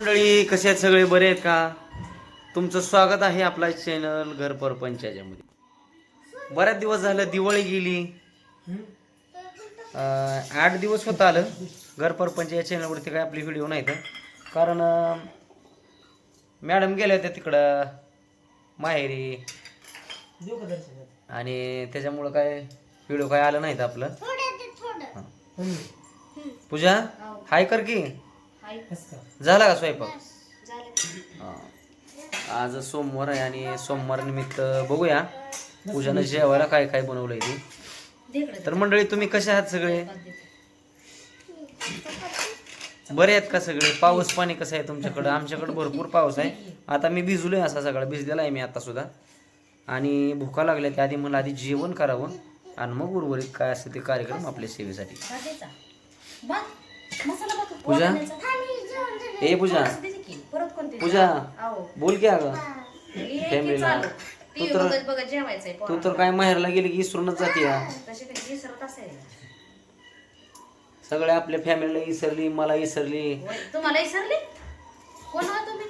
मंडळी कसे आहेत सगळे? बरे आहेत का? तुमचं स्वागत आहे आपला चॅनल घर परपंच याच्यामध्ये बऱ्याच दिवस झालं दिवाळी गेली. आठ दिवस होत आलं घर परपंच या चॅनलवरती काय आपली व्हिडिओ नाहीत. कारण अं, मॅडम गेल्या होत्या तिकडं माहेरी. आणि त्याच्यामुळं काय व्हिडिओ काय आलं नाहीत आपलं. पूजा हाय कर का. झाला का स्वयंपाक. आज सोमवार आहे आणि सोमवार निमित्त बघूया. पूजानं जेवायला काय काय बनवलंय ते. तर मंडळी तुम्ही कसे आहात सगळे? बरे आहेत का सगळे? पाऊस पाणी कसं आहे तुमच्याकडं? आमच्याकडं भरपूर पाऊस आहे. आता मी भिजलोय असा सगळा. भिजलेला आहे मी आता सुद्धा. आणि भुका लागल्या त्या आधी मला आधी जेवण करावं. आणि मग उर्वरित काय असेल ते कार्यक्रम आपल्या सेवेसाठी. पूजा? ए पूजा. पूजा बोल की अगं. फॅमिलीला तू तर तू तर काय माहेरला गेली की इसरूनच जाते या. सगळ्या आपल्या फॅमिलीला इसरली मला इसरली. तुम्हाला विसरले कोण हो तुम्ही?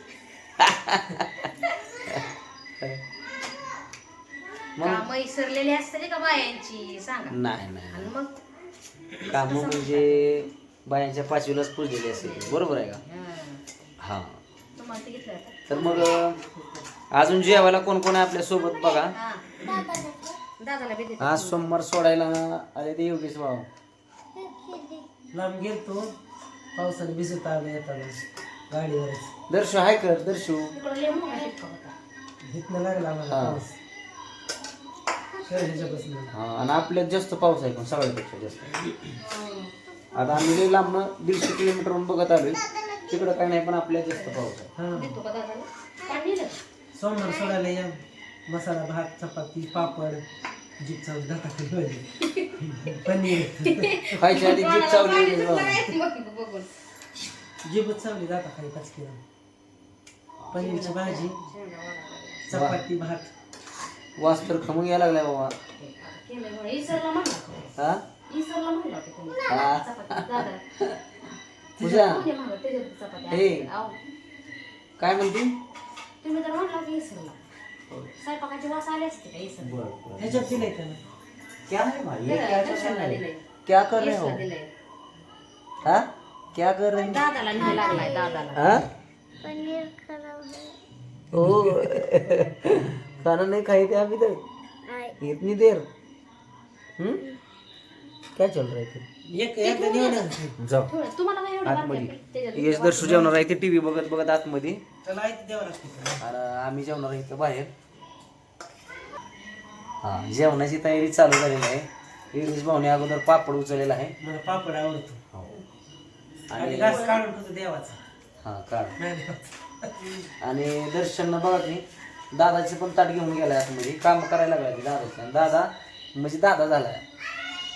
मग? असते का बायांची? सांगा. नाही नाही. मग? काम म्हणजे बायांच्या पाचवीलाच पुजलेली असेल. बरोबर आहे का? हं. हा तुम्हाला ते घेतलं तर मग अजून जेवायला कोण कोण आहे आपल्यासोबत बघा? हा दादाला बी देते. आज सोमवार सोडायला आले ते योगेश भाऊ. लांब गेलतो. पावसाने भिजत आलो येताना गाडीवरच दर्शू हाय कर दर्शू. तिकडं लय मोठा टिपका होता इथनं लागला आम्हाला हा. पाऊस. हा आणि आपल्यात जास्त पाऊस आहे पण सगळ्यापेक्षा जास्त. हं. आता आम्ही लई लांबनं दीडशे किलोमीटरहून बघत आलोय. तिकडं काय नाही पण आपल्यात जास्त पाऊस आहे. हा. देतो सोमवार सोडायला या. मसाला भात चपाती पापड जीप चावून पाहिजे पनीर. खायच्या आधी जीप चावली जीपच चावली जाता खाली पाच किलो. पनीरची भाजी चपाती भात. वास तर खमून यायला लागलाय बाबा. हा? इसरला म्हणला होता तुम्ही. हा. चपाती दादा पूजा कोणी म्हणलं त्याच्यात चपाती हे. आहे? आहो. काय म्हणते तुम्ही तर म्हणला की इसरला स्वयंपाकाची वास आली असते का इसरला ह्याच्यात दिलंय का नाही क्या है भाई ये दिलंय, क्या चल दर्शनला रहा है दिलंय. क्या कर रहे हो. हाँ क्या कर रहे हैं दादाला न्याय लागलाय दादाला हाँ ओ खाना नहीं खाए थे अभी तक इतनी देर हम्म क्या चल रहा है फिर एक एकदा निवडा जाऊ. थोडं तुम्हाला काय एवढं बारकाई आतमध्ये आहे? त्याच्यात यश दर्शू जेवणार आहे ते टीव्ही बघत बघत आतमध्ये. लागते आणि आम्ही जेवणार आहे इथं बाहेर. हा जेवणाची तयारी चालू झालेली आहे. योगेश भाऊने अगोदर पापड उचललेला आहे. मला पापड आवडतो. हो. आणि आणि घास काढून ठेवतो देवाचा. हा काढ नाही देवाचा. आणि दर्शननं बघा की दादाचे पण ताट घेऊन गेलाय आतमध्ये. काम करायला लागला की दादाचे. आणि दादा म्हणजे दादा झालाय.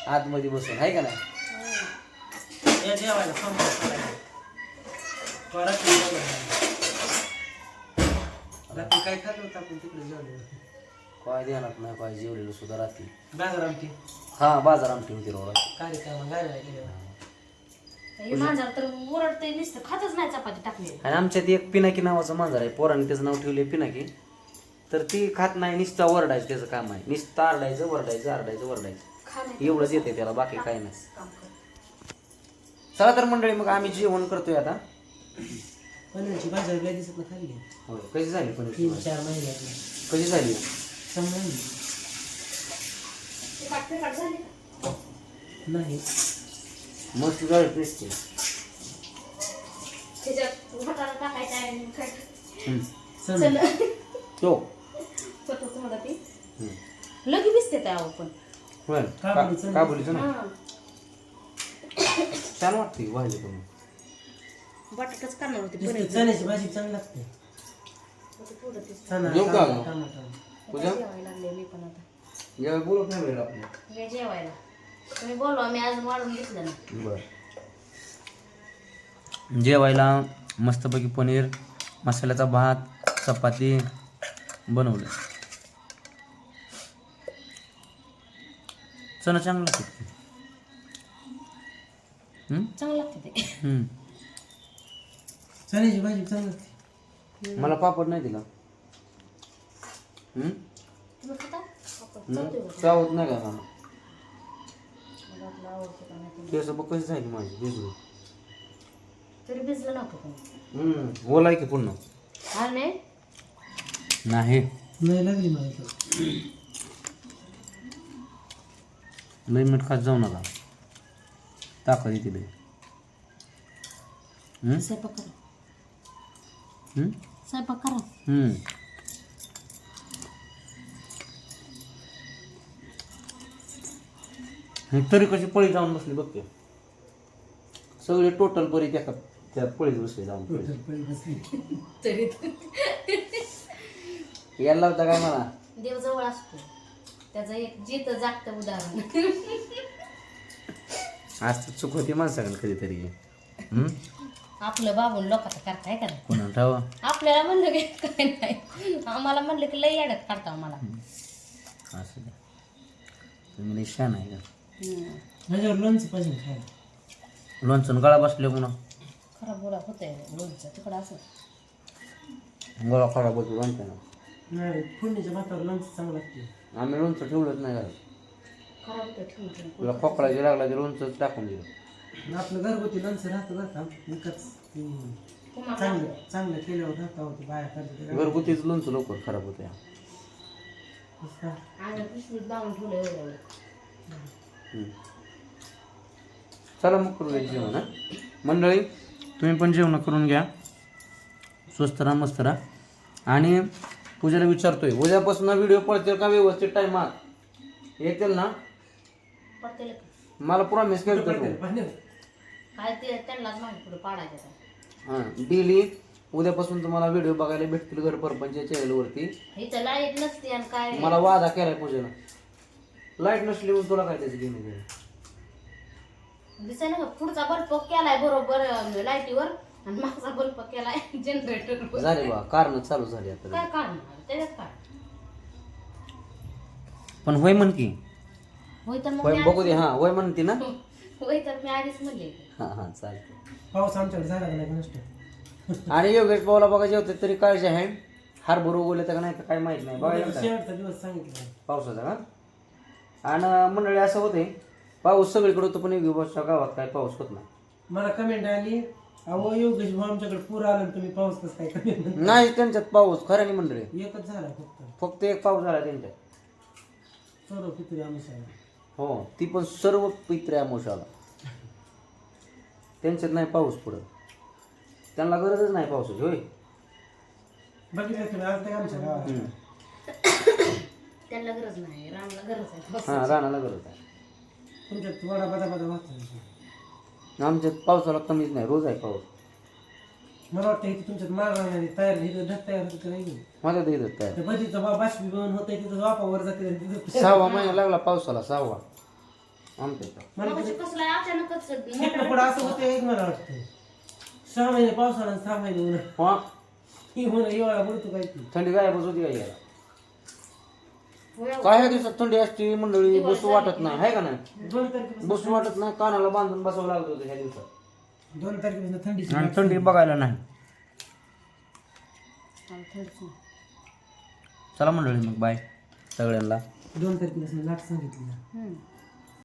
आतमध्ये बसून आहे का नाही? या जेवायला रात्री काय खाल्लं होतं आपण तिकडे जेवलो काय ध्यानात नाही काय जेवलेलं सुद्धा रात्री. बाजार आमटी. हा बाजार आमटी होती रोड कार्यक्रम गायला गेले. हे मांजर तर ओरडते नुसतं खातच नाही चपाती टाकली. आणि आमच्यात एक पिनाकी नावाचं मांजर आहे पोराने त्याचं नाव ठेवले पिनाकी. तर ती खात नाही नुसता वरडायचं त्याचं काम आहे. नुसतं आरडायचं वरडायचं आरडायचं वरडायचं एवढंच येते त्याला बाकी काही नाही. काम कर. चला तर मंडळी मग आम्ही जेवण करतोय आता. पनीरची भाजी लय दिसत ना खाल्ली होय कशी झाली तीन चार महिन्यातली कशी झाली? समजून नाही. मस्त झाली टेस्टी काय- तो. लगी दिसते त्या पण. होय. काबुलीचं का- काबुलीचं ना? हा. छान वाटते भाजी तुम्ही बटाटाच करणार होते नुसतं पनीर. चण्याची भाजी चांगली लागते. थोडं ते चणा येऊ का? कांदा, टमाटर पूजा? जेवायला लागले मी पण आता. या बोलत नाही वेळ आपल्या हे जेवायला. तुम्ही बोलवा मी आज वाढून घेतलं ना बर. जेवायला मस्तपैकी पनीर मसाल्याचा भात चपाती बनवलं. चणा चांगलं लागते चांगलं लागते ते. चण्याची भाजी चांगली असते. मला पापड नाही दिला हम्म? तुम्ही खाता आपण हम्म? चालतोय बघा. चावत नाही का मला मला वाटलं आवडतं का नाही केस बघ कशी झाली माझी भिजली तरी भिजलं नव्हतं कोणी हम्म ओलाय की पुन्हा हा नाही नाही नाही लागली मला तर. लई मीठ खात जाऊ नका. ताकद येते लई हम्म? स्वयंपाक करा. हम्म? स्वयंपाक करा. हम्म. ही तरी कशी पळी जाऊन बसली बघते सगळे टोटल परी त्या त्या पळीत बसले जाऊन. यायला लावता काय मला देव जवळ असतो. त्याचं एक जित जागतं उदाहरण. आज तर चूक होती माणसाकडे कधीतरी. हम्म? आपलं बाबून लोकांचं करताय का नाही? कोणा ठाव? आपल्याला म्हणलं की काय नाही. आम्हाला म्हणलं की लई येड्यात काढता आम्हाला असं द्या तुम्ही शान आहे का? हम्म. ह्याच्यावर लोणचं पाहिजे खायला. लोणचं गळा बसले पुन्हा खराब बोला होतंय लोणचं तिकडं असं. गळा खराब होतो लोणच्यानं. नाही फोडणीच्या भातावर लोणचं चांगलं लागते. आम्ही लोणचं ठेवलंच नाही घरात. खराब तुला खोकला जे लागला ते लोणचंच टाकून दिलं. आपलं घरगुती लोणचं राहतं बरं का. विकत ते तुम्हाला चांगलं चांगलं केल्यावर राहता होते बाया करते घरगुतीच लोणचं लवकर खराब होते आम्ही पिशवीत बांधून ठेवलं एवढं वेळ. हम्म. चला मग करूया जेवण हं? मंडळी तुम्ही पण जेवण करून घ्या. स्वस्त राहा मस्त राहा. आणि पूजेला विचारतोय उद्यापासून व्हिडिओ पडतील का व्यवस्थित टायमात येतील ना? पडतेलं का? मला प्रॉमिस केलं तू. काय ते त्यांनाच माहिती पुढे पाडायचं काय. हां डेली उद्यापासून तुम्हाला व्हिडिओ बघायला भेटतील घर परपंच चॅनलवरती इथं लाइट नसते आणि काय? मला वादा केलाय पूजेला लाइट नसली म्हणून तुला काय त्याचं घेणं देणं? दिसाय ना पुढचा बल्ब केलाय बरोबर लाईटीवर आणि मागचा बल्ब केलाय जनरेटर झाले बा कारण चालू झाली आता. काय काढणार त्याच्यात काय? पण होय म्हण की. होय तर मग होय मी बघू दे हा होय म्हणते ना? होय तर मी आधीच म्हणले. हा हा चालते पाऊस आमच्याकडे झाला का नाही का नसतो? आणि योगेश पावला बघा जेवते तरी काळजी आहे. हारभर उगवले तर का नाही का काय माहीत नाही. बघायला? शेवटचा दिवस सांगितलं. पावसाचा का? आणि मंडळी असं होते पाऊस सगळीकडे होतो पण योगेशच्या गावात काय पाऊस होत नाही. मला कमेंट आली अहो योगेश भाऊ आमच्याकडे पूर आला आणि तुम्ही पाऊस कसं काय कमी नाही? त्यांच्यात पाऊस खऱ्याने मंडळी एकच झाला फक्त. फक्त एक पाऊस झाला त्यांच्यात सर्व पितरी हो ती पण सर्व पित्रे अमोशाला त्यांच्यात नाही पाऊस पुढं. त्यांना गरजच नाही पावसाची होय. बघितलं तुम्ही आमच्या. त्यांना गरज नाही रामला गरज आहे. हा रानाला गरज आहे. तुमच्यात वडा बदा बदा वाहतो आमच्यात पावसाला कमीच नाही रोज आहे पाऊस. मला वाटतं इथे तुमच्यात तयार इथं ढग तयार होतं नाही? माझ्या तर इथं बा बाष्पीभवन होतंय तिथं वापावर जाते आणि तिथं सहावा महिना लागला पावसाला सहावा. आमच्या इथं. मला कसलं इकडं पुढं असं होतं एक मला वाटतं सहा महिने पावसाळा आणि सहा महिने उन्हा हा? ही म्हणा हिवाळा बोलतो काय ती? थंडी गायबच होती काय याला? काय ह्या दिवसात थंडी असते मंडळी? बसू वाटत नाही आहे का नाही? दोन तारखेपासून बसू वाटत नाही कानाला बांधून बसावं लागत होतं ह्या दिवसात. दोन तारखेपासून थंडीची आणि थंडी बघायला नाही. चला मंडळी मग बाय सगळ्यांना. दोन तारखेपासून लाट सांगितली.